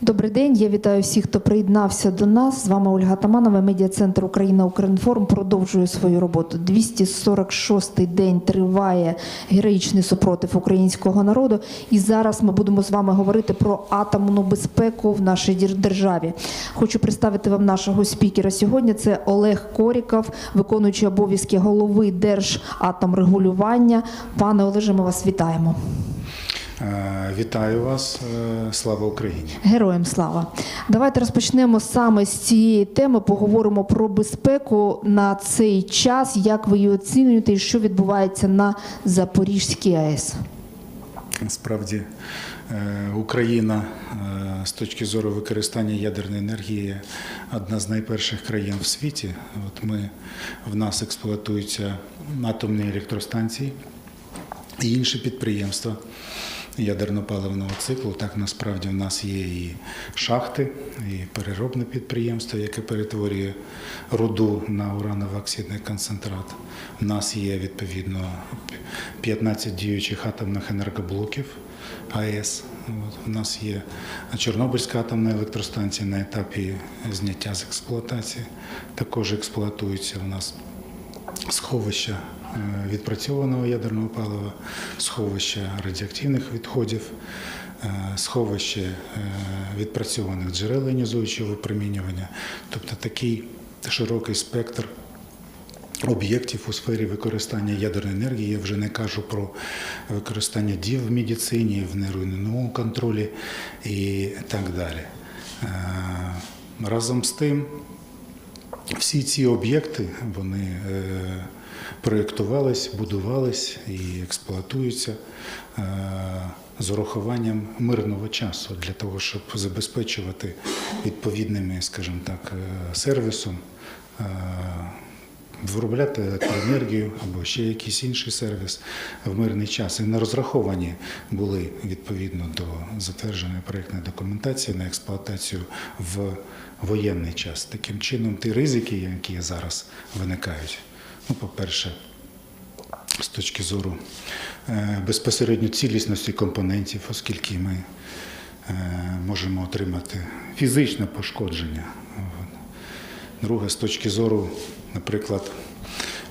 Добрий день. Я вітаю всіх, хто приєднався до нас. З вами Ольга Таманова, медіа-центр Україна Укрінформ продовжує свою роботу. 246-й день триває героїчний супротив українського народу. І зараз ми будемо з вами говорити про атомну безпеку в нашій державі. Хочу представити вам нашого спікера сьогодні. Це Олег Коріков, виконуючий обов'язки голови Держатомрегулювання. Пане Олеже, ми вас вітаємо. Е, Вітаю вас, е, слава Україні. Героям слава. Давайте розпочнемо саме з цієї теми. Поговоримо про безпеку на цей час. Як ви її оцінюєте і що відбувається на Запорізькій АЕС? Справді е, Україна з точки зору використання ядерної енергії одна з найперших країн в світі. От ми в нас експлуатуються атомні електростанції і інші підприємства ядерно-паливного циклу. Так насправді в нас є і шахти, і переробне підприємство, яке перетворює руду на ураново-оксидний концентрат. У нас є відповідно 15 діючих атомних енергоблоків АЕС. От, у нас є Чорнобильська атомна електростанція на етапі зняття з експлуатації. Також експлуатується у нас сховища відпрацьованого ядерного палива, сховища радіоактивних відходів, е, сховище е, відпрацьованих джерел іонізуючого випромінювання, тобто такий широкий спектр. Об'єктів у сфері використання ядерної енергії я вже не кажу про використання дів в медицині, в нейронному контролі і так далі. Е, Разом з тим, всі ці об'єкти вони е, проєктувались, будувались і експлуатуються е, з урахуванням мирного часу для того, щоб забезпечувати відповідними, скажімо так, е, сервісом. Виробляти електроенергію або ще якийсь інший сервіс в мирний час. І не розраховані були відповідно до затвердженої проєктної документації на експлуатацію в воєнний час. Таким чином, ті ризики, які зараз виникають, ну, по-перше, з точки зору е, безпосередньо цілісності компонентів, оскільки ми е, можемо отримати фізичне пошкодження. Друге, з точки зору, наприклад,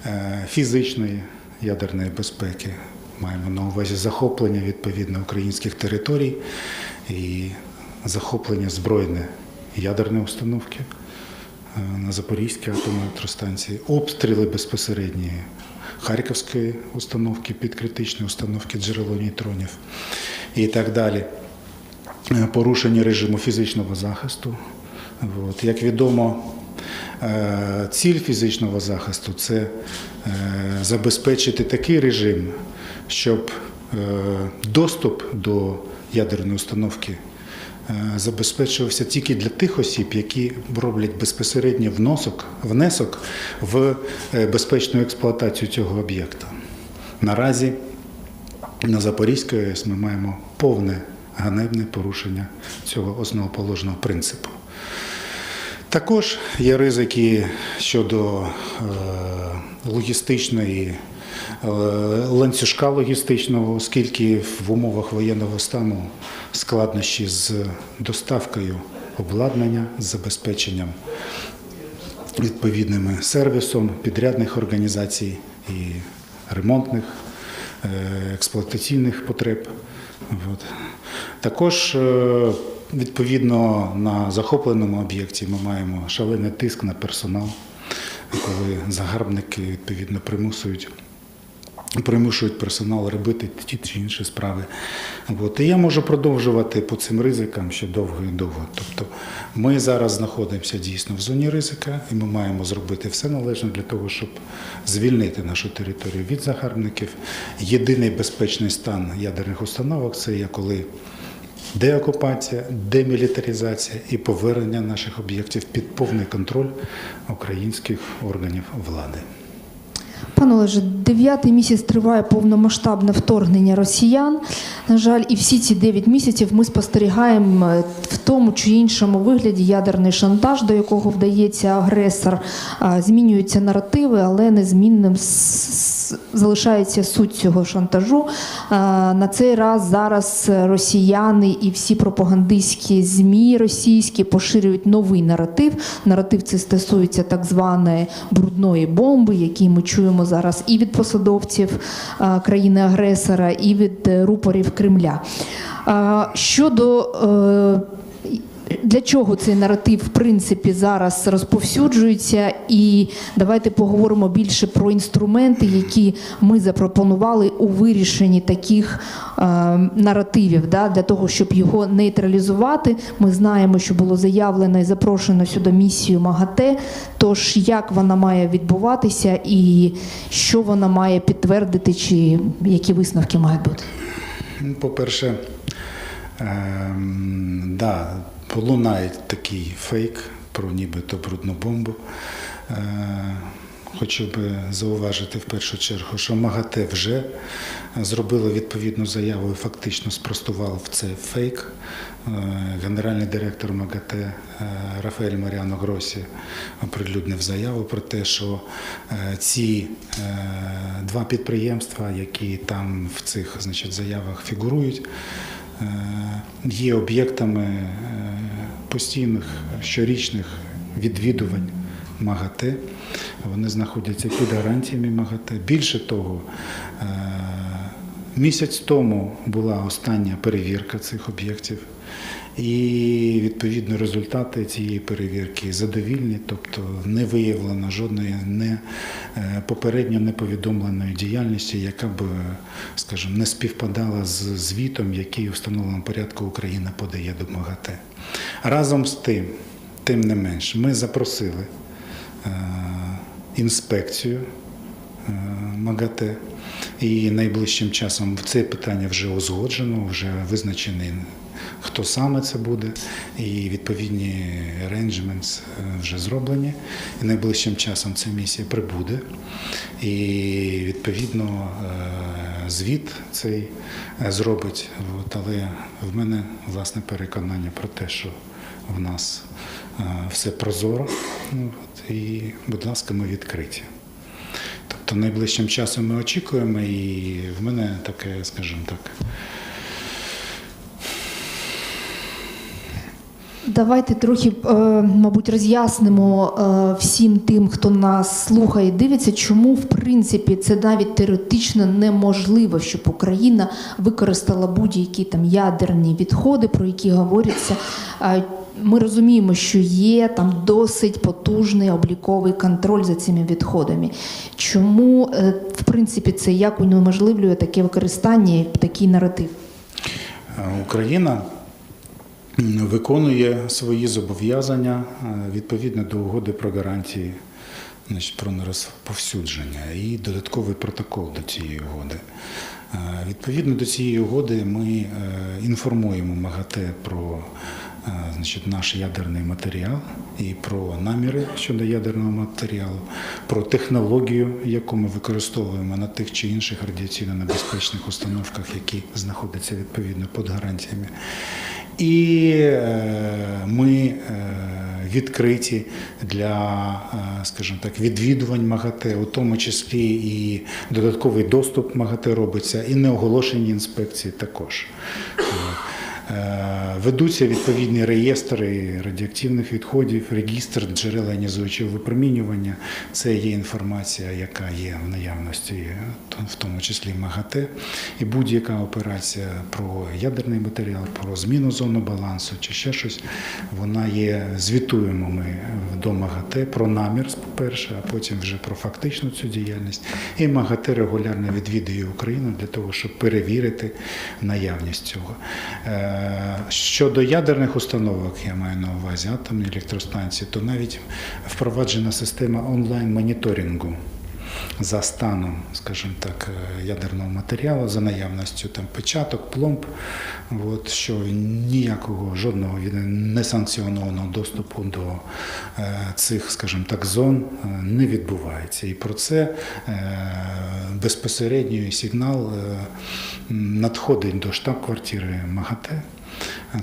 е, фізичної ядерної безпеки, маємо на увазі захоплення відповідно українських територій і захоплення збройної ядерної установки е, на Запорізькій атомній електростанції, обстріли безпосередні Харківської установки, підкритичної установки джерело нейтронів і так далі. Е, Порушення режиму фізичного захисту. Як відомо, ціль фізичного захисту це е, забезпечити такий режим, щоб е, доступ до ядерної установки е, забезпечувався тільки для тих осіб, які роблять безпосередньо вносок, внесок в е, безпечну експлуатацію цього об'єкта. Наразі на Запорізькій АЕС ми маємо повне ганебне порушення цього основоположного принципу. Також є ризики щодо е, логістичної е, ланцюжка логістичного, оскільки в умовах воєнного стану складнощі з доставкою обладнання, з забезпеченням відповідним сервісом підрядних організацій і ремонтних, е, експлуатаційних потреб. Також відповідно на захопленому об'єкті ми маємо шалений тиск на персонал, коли загарбники відповідно примусують. Примушують персонал робити ті чи інші справи. От. І я можу продовжувати по цим ризикам ще довго і довго. Тобто ми зараз знаходимося дійсно в зоні ризика, і ми маємо зробити все належне для того, щоб звільнити нашу територію від загарбників. Єдиний безпечний стан ядерних установок це є коли деокупація, демілітаризація і повернення наших об'єктів під повний контроль українських органів влади. Пане Олеже, дев'ятий місяць триває повномасштабне вторгнення росіян. На жаль, і всі ці дев'ять місяців ми спостерігаємо е, в тому чи іншому вигляді ядерний шантаж, до якого вдається агресор. Змінюються наративи, але незмінним залишається суть цього шантажу. Е, На цей раз зараз росіяни і всі пропагандистські змі російські поширюють новий наратив. Наратив це стосується так званої брудної бомби, які ми чуємо зараз і від посадовців е, країни-агресора, і від е, рупорів Кремля. Щодо для чого цей наратив в принципі зараз розповсюджується? І давайте поговоримо більше про інструменти, які ми запропонували у вирішенні таких е, наративів, да, для того, щоб його нейтралізувати. Ми знаємо, що було заявлено і запрошено сюди місію МАГАТЕ. Тож як вона має відбуватися, і що вона має підтвердити, чи які висновки мають бути? Ну, По-перше, ем, да, лунає такий фейк про нібито брудну бомбу. Е, Хочу би зауважити в першу чергу, що МАГАТЕ вже зробило відповідну заяву і фактично спростував цей фейк. Е, Генеральний директор МАГАТЕ е, Рафаель Маріано Гросі оприлюднив заяву про те, що ці два підприємства, які там в цих значить, заявах фігурують, є об'єктами е, постійних щорічних відвідувань МАГАТЕ. Вони знаходяться під гарантіями МАГАТЕ. Більше того, е, місяць тому була остання перевірка цих об'єктів. І відповідно результати цієї перевірки задовільні, тобто не виявлено жодної не е, попередньо не повідомленої діяльності, яка б, скажімо, не співпадала з звітом, який у встановленому порядку Україна подає до МАГАТЕ. Разом з тим, тим не менш, ми запросили е, інспекцію е, МАГАТЕ. І найближчим часом це питання вже узгоджено, вже визначений, хто саме це буде, і відповідні е, вже зроблені. І найближчим часом ця місія прибуде. І відповідно е, звіт цей е, зробить. Але в мене власне переконання про те, що в нас е, все прозоро. І, будь ласка, ми відкриті. Тобто найближчим часом ми очікуємо, і в мене таке, скажімо так, Давайте трохи, е, мабуть, роз'яснимо е, всім тим, хто нас слухає, і дивиться, чому в принципі це навіть теоретично неможливо, щоб Україна використала будь-які там ядерні відходи, про які говориться. Ми розуміємо, що є там досить потужний обліковий контроль за цими відходами. Чому е, в принципі це як унеможливлює таке використання, такий наратив? е, Україна виконує свої зобов'язання е, відповідно до угоди про гарантії значить, про нерозповсюдження і додатковий протокол до цієї угоди. Відповідно до цієї угоди ми інформуємо МАГАТЕ про е, значить, наш ядерний матеріал і про наміри щодо ядерного матеріалу, про технологію, яку ми використовуємо на тих чи інших радіаційно небезпечних установках, які знаходяться відповідно під гарантіями. І е, ми е, відкриті для, скажімо так, відвідувань МАГАТЕ, у тому числі і додатковий доступ МАГАТЕ робиться, і неоголошені інспекції також. Е, Ведуться відповідні реєстри радіоактивних відходів, регістр джерел іонізуючого випромінювання. Це є інформація, яка є в наявності, в тому числі МАГАТЕ. І будь-яка операція про ядерний матеріал, про зміну зону балансу чи ще щось, вона є звітуємо ми до МАГАТЕ про намір, по-перше, а потім вже про фактичну цю діяльність. І МАГАТЕ регулярно відвідує Україну для того, щоб перевірити наявність цього. Щодо ядерних установок, я маю на увазі атомні електростанції, то навіть впроваджена система онлайн-моніторингу за станом, скажімо так, е, ядерного матеріалу, за наявністю там печаток, пломб, от, що ніякого жодного несанкціонованого доступу до е, цих, скажімо так, зон е, не відбувається. І про це безпосередньо сигнал надходить до штаб-квартири МАГАТЕ.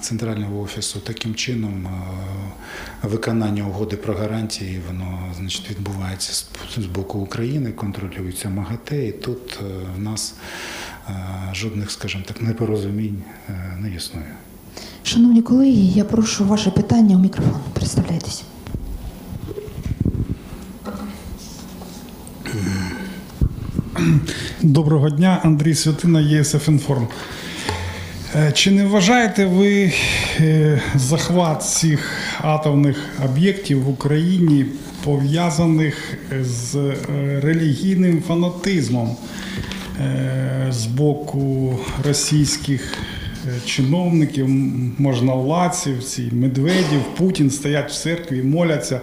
Центрального офісу. Таким чином, е, виконання угоди про гарантії воно значить, відбувається з- боку України, контролюється МАГАТЕ, і тут е, в нас е, жодних, скажімо так, непорозумінь не існує. Шановні колеги, я прошу ваше питання у мікрофон. Представляйтесь. Доброго дня, Андрій Святина, ЄСФ Інформ. Е, Чи не вважаєте ви е, захват цих атомних об'єктів в Україні пов'язаних з е, релігійним фанатизмом з боку російських чиновників, можновладців, ці Медведів, Путін стоять в церкві, моляться?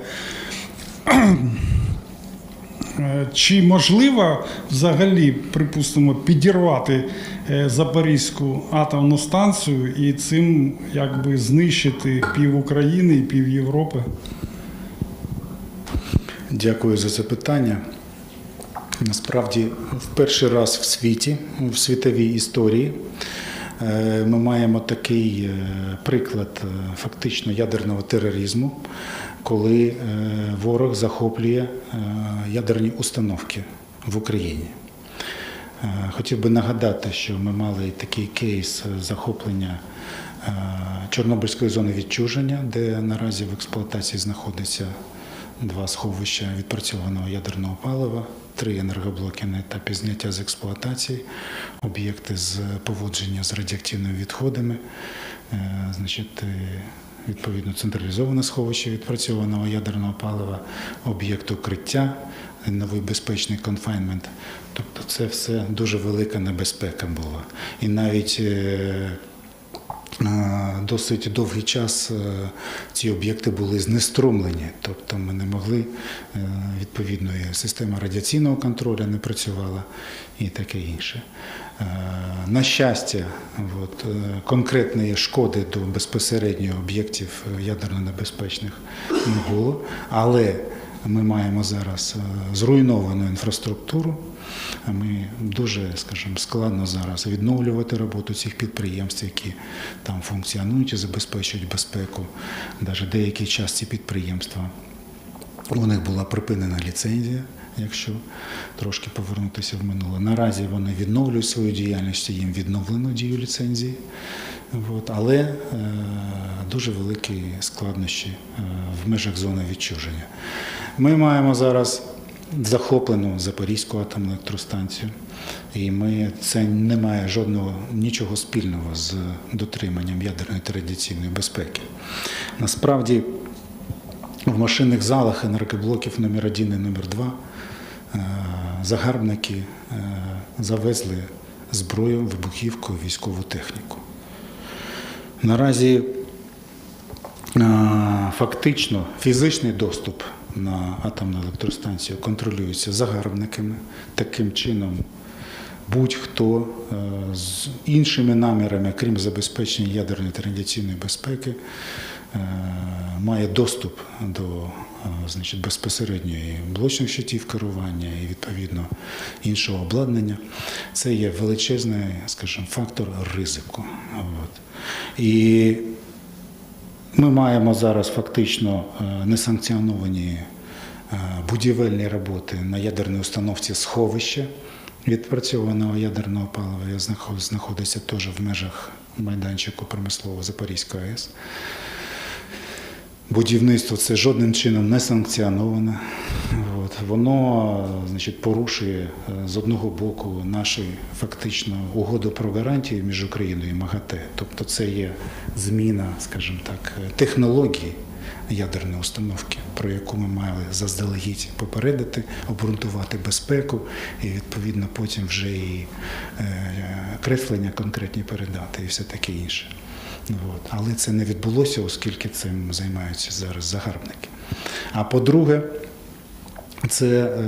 Е, Чи можливо взагалі, припустимо, підірвати е, Запорізьку атомну станцію і цим якби знищити пів України і пів Європи? Дякую за це питання. Насправді, в перший раз в світі, в світовій історії, е, ми маємо такий приклад фактично ядерного тероризму, коли е, ворог захоплює е, ядерні установки в Україні. Е, Хотів би нагадати, що ми мали такий кейс захоплення Чорнобильської зони відчуження, де наразі в експлуатації знаходиться два сховища відпрацьованого ядерного палива, три енергоблоки на етапі зняття з експлуатації, об'єкти з поводження з радіоактивними відходами, значить, відповідно централізоване сховище відпрацьованого ядерного палива, об'єкт укриття, новий безпечний конфайнмент. Тобто це все дуже велика небезпека була. І навіть е, е, досить довгий час е, ці об'єкти були знеструмлені, тобто ми не могли, відповідно, і система радіаційного контролю не працювала і таке інше. Е, На щастя, от, е, конкретної шкоди до безпосередньо об'єктів е, ядерно небезпечних не було, але ми маємо зараз зруйновану інфраструктуру. Ми дуже, скажімо, складно зараз відновлювати роботу цих підприємств, які там функціонують і забезпечують безпеку. Навіть деякий час ці підприємства у них була припинена ліцензія, якщо трошки повернутися в минуле. Наразі вони відновлюють свою діяльність, їм відновлено дію ліцензії. Але е, дуже великі складнощі е, в межах зони відчуження. Ми маємо зараз захоплену Запорізьку атомну електростанцію, і ми це не має жодного нічого спільного з дотриманням ядерної традиційної безпеки. Насправді в машинних залах енергоблоків номер 1 і номер 2 е, загарбники е, завезли зброю, вибухівку, військову техніку. Наразі е, фактично фізичний доступ на атомну електростанцію контролюється загарбниками. Таким чином, будь-хто з іншими намірами, крім забезпечення ядерної та радіаційної безпеки, має доступ до е, значить, безпосередньої блочних щитів керування і відповідно іншого обладнання. Це є величезний, скажімо, фактор ризику. От. І ми маємо зараз фактично е, несанкціоновані е, будівельні роботи на ядерній установці сховища відпрацьованого ядерного палива. Я знаходиться теж в межах майданчику промислового Запорізької АЕС. Будівництво це жодним чином не санкціоноване. Воно значить, порушує е, з одного боку нашу фактично угоду про гарантії між Україною і МАГАТЕ. Тобто це є зміна, скажімо так, е, технології ядерної установки, про яку ми мали заздалегідь попередити, обґрунтувати безпеку і відповідно потім вже і е, креслення конкретні передати і все таке інше. Але це не відбулося, оскільки цим займаються зараз загарбники. А по-друге, це е,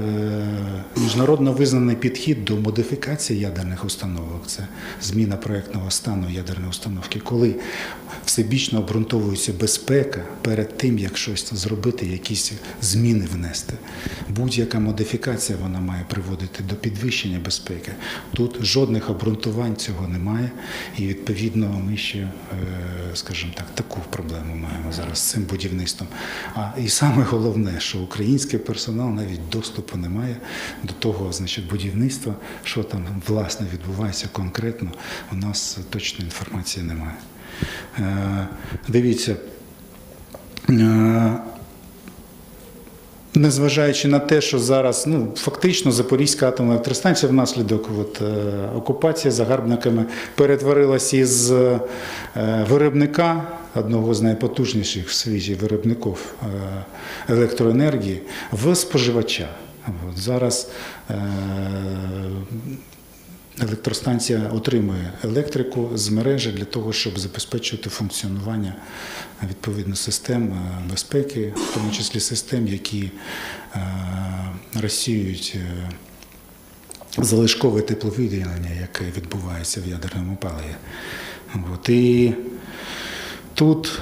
міжнародно визнаний підхід до модифікації ядерних установок. Це зміна проєктного стану ядерної установки, коли всебічно обґрунтовується безпека перед тим, як щось зробити, якісь зміни внести. Будь-яка модифікація вона має приводити до підвищення безпеки. Тут жодних обґрунтувань цього немає, і відповідно ми ще, е, скажімо так, таку проблему маємо зараз з цим будівництвом. А і саме головне, що український персонал навіть доступу не має до того, значить, будівництва, що там власне відбувається конкретно. У нас точної інформації немає. Е, Дивіться. е, Незважаючи на те, що зараз ну, фактично Запорізька атомна електростанція внаслідок от, е, окупації загарбниками перетворилася із виробника, одного з найпотужніших в світі виробників е, електроенергії, в споживача. От, зараз е, електростанція отримує електрику з мережі для того, щоб забезпечувати функціонування відповідно систем е, безпеки, в тому числі систем, які розсіюють залишкове тепловиділення, яке відбувається в ядерному паливі. От. І Тут,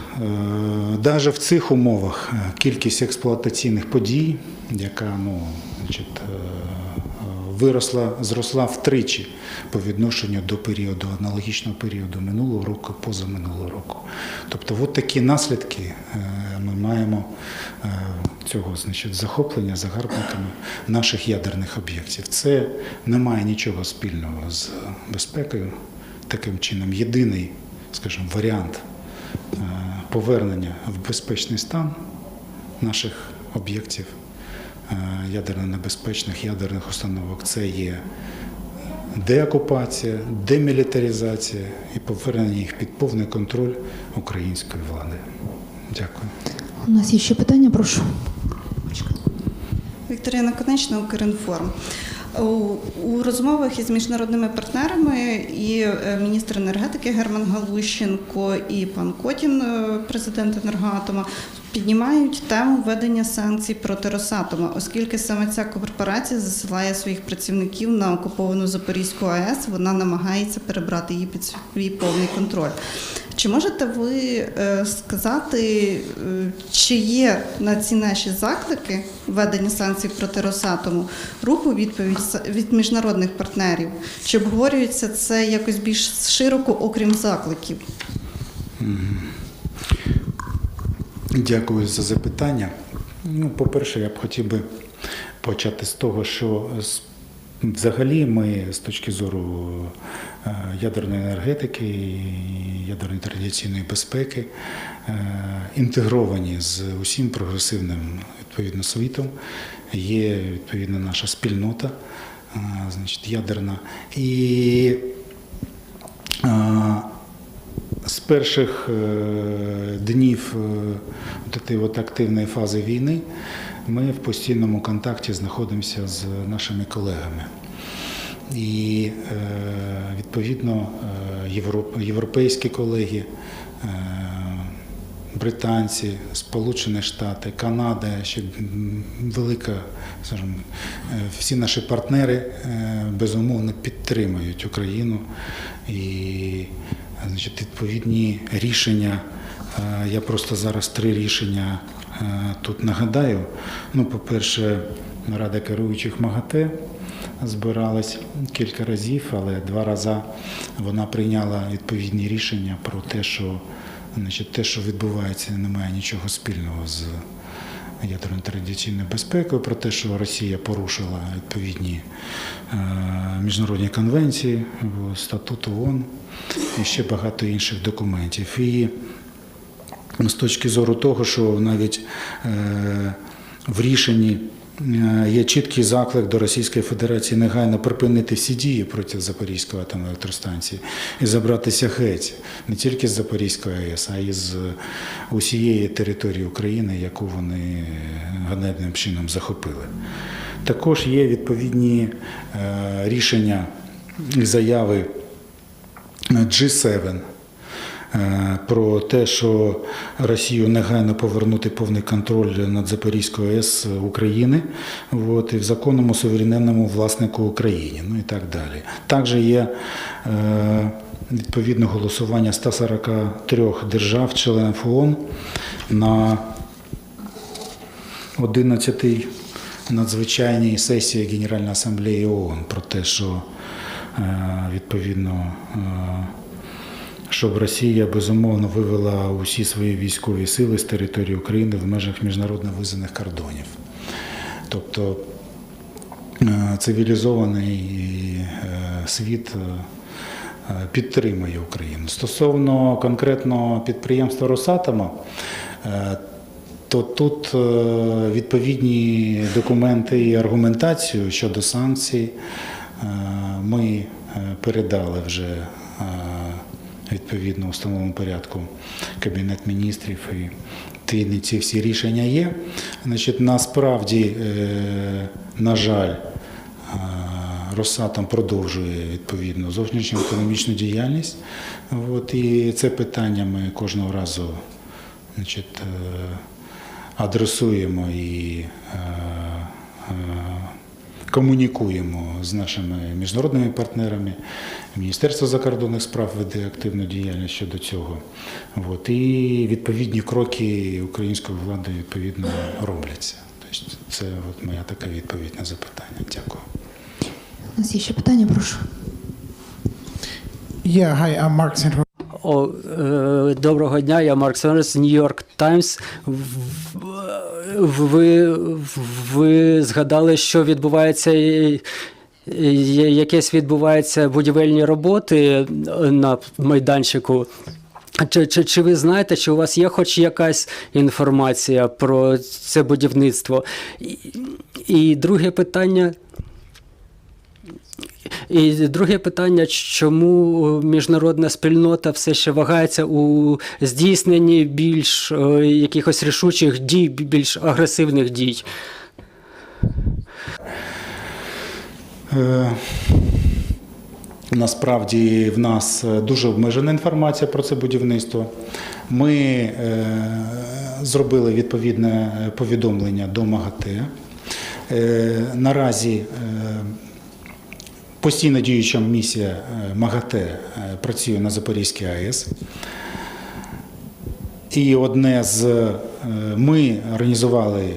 навіть в цих умовах, е, кількість експлуатаційних подій, яка ну, значить, е, виросла, зросла втричі по відношенню до періоду, аналогічного періоду минулого року, позаминулого року. Тобто, от такі наслідки е, ми маємо е, цього значить, захоплення загарбниками наших ядерних об'єктів. Це не має нічого спільного з безпекою. Таким чином, єдиний, скажімо, варіант е, повернення в безпечний стан наших об'єктів е, ядерно небезпечних ядерних установок це є деокупація, демілітаризація і повернення їх під повний контроль української влади. Дякую. У нас є ще питання, прошу. Вікторія Конечна, Укрінформ. У, розмовах із міжнародними партнерами і е, міністр енергетики Герман Галущенко і пан Котін, е, президент енергоатома, піднімають тему введення санкцій проти Росатома, оскільки саме ця корпорація засилає своїх працівників на окуповану Запорізьку АЕС, вона намагається перебрати її під свій повний контроль. Чи можете ви е, сказати, е, чи є на ці наші заклики введення санкцій проти Росатому руху відповідь від міжнародних партнерів? Чи обговорюється це якось більш широко, окрім закликів? Дякую за запитання. Ну, по-перше, я б хотів би почати з того, що взагалі ми з точки зору ядерної енергетики ядерної традиційної безпеки е, інтегровані з усім прогресивним відповідно світом. Є відповідно наша спільнота, е, значить, ядерна. І е, з перших е, днів е, от активної фази війни ми в постійному контакті знаходимося з нашими колегами. І е, відповідно е, європейські колеги, е, британці, Сполучені Штати, Канада, ще велика, скажімо, всі наші партнери безумовно підтримують Україну і значить, відповідні рішення. Я просто зараз три рішення тут нагадаю. Ну, по-перше, Рада керуючих МАГАТЕ збиралась кілька разів, але два рази вона прийняла відповідні рішення про те, що значить, те, що відбувається, не має нічого спільного з ядерною традиційною безпекою, про те, що Росія порушила відповідні е, міжнародні конвенції, статут ООН і ще багато інших документів. І з точки зору того, що навіть е, в рішенні є чіткий заклик до Російської Федерації негайно припинити всі дії проти Запорізької атомної електростанції і забратися геть не тільки з Запорізької АЕС, а й з усієї території України, яку вони ганебним чином захопили. Також є відповідні е, рішення і заяви G7 е, про те, що Росію негайно повернути повний контроль над Запорізькою АЕС України от, і в законному суверенному власнику Україні, ну і так далі. Також є е, відповідне голосування 143 держав, членів ООН на 11-й надзвичайній сесії Генеральної асамблеї ООН про те, що е, відповідно, е, щоб Росія безумовно вивела усі свої військові сили з території України в межах міжнародно визнаних кордонів. Тобто е, цивілізований е, світ е, підтримує Україну. Стосовно конкретно підприємства Росатома, то тут відповідні документи і аргументацію щодо санкцій ми передали вже відповідно у встановленому порядку Кабінет міністрів і ці всі рішення є. Значить, насправді, е, на жаль, е, Росатом продовжує відповідно зовнішню економічну діяльність. От, і це питання ми кожного разу значить, е, адресуємо і комунікуємо з нашими міжнародними партнерами. Міністерство закордонних справ веде активну діяльність щодо цього. От, і відповідні кроки української влади відповідно робляться. Тобто це от моя така відповідь на запитання. Дякую. У нас є ще питання, прошу. Yeah, hi, I'm Mark. О, е, доброго дня, я Марк Сенерс, Нью-Йорк Таймс. Ви, ви згадали, що відбувається. Якесь відбуваються будівельні роботи на майданчику. Чи, чи, чи ви знаєте, чи у вас є хоч якась інформація про це будівництво? І, і друге питання. І друге питання, чому міжнародна спільнота все ще вагається у здійсненні більш е, якихось рішучих дій, більш агресивних дій? Е, Насправді в нас дуже обмежена інформація про це будівництво. Ми е, зробили відповідне повідомлення до МАГАТЕ. Наразі постійно діюча місія е, МАГАТЕ е, працює на Запорізькій АЕС. І одне з е, ми організували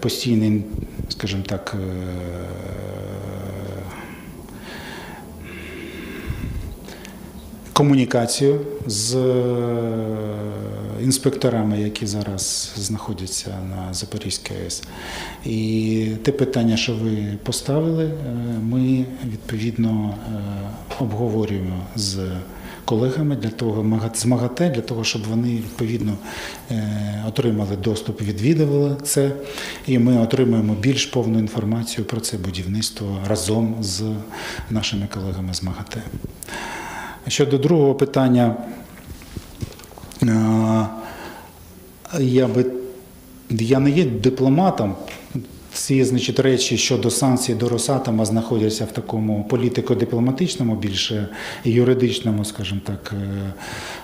постійний, скажімо так, комунікацію з е, інспекторами, які зараз знаходяться на Запорізькій АЕС. І те питання, що ви поставили, е, ми відповідно е, обговорюємо з колегами для того, з МАГАТЕ, для того, щоб вони відповідно отримали доступ, відвідували це, і ми отримуємо більш повну інформацію про це будівництво разом з нашими колегами з МАГАТЕ. Щодо другого питання, е, я би я не є дипломатом. Ці значить, речі щодо санкцій до Росатома знаходяться в такому політико-дипломатичному, більше юридичному, скажімо так, е,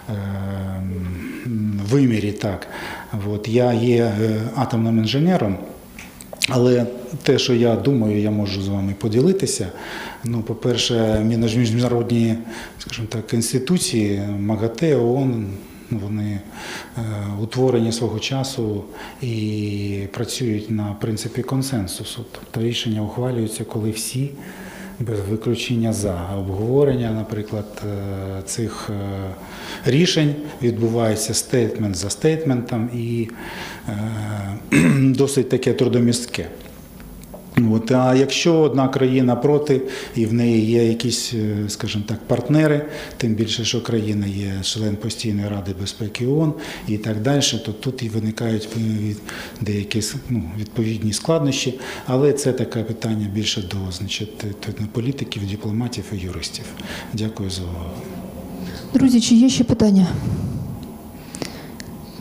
е, вимірі. Так. От, я є атомним інженером. Але те, що я думаю, я можу з вами поділитися. Ну, по-перше, між- міжнародні, скажімо так, інституції, МАГАТЕ, ООН, вони е, утворені свого часу і працюють на принципі консенсусу. Тобто рішення ухвалюються, коли всі без виключення за обговорення, наприклад, е, цих е, рішень відбувається стейтмент за стейтментом і досить таке трудомістке. От, а якщо одна країна проти і в неї є якісь, е, скажімо так, партнери, тим більше, що країна є член постійної ради безпеки ООН і так далі, то тут і виникають е, деякі ну, відповідні складнощі, але це таке питання більше до значить, політиків, дипломатів і юристів. Дякую за увагу. Друзі, чи є ще питання?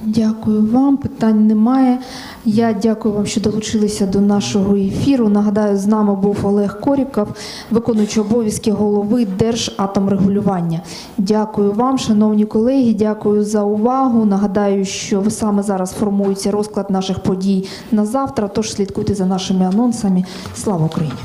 Дякую вам. Питань немає. Я дякую вам, що долучилися до нашого ефіру. Нагадаю, з нами був Олег Коріков, виконуючий обов'язки голови Держатомрегулювання. Дякую вам, шановні колеги. Дякую за увагу. Нагадаю, що ви саме зараз формується розклад наших подій на завтра. Тож слідкуйте за нашими анонсами. Слава Україні!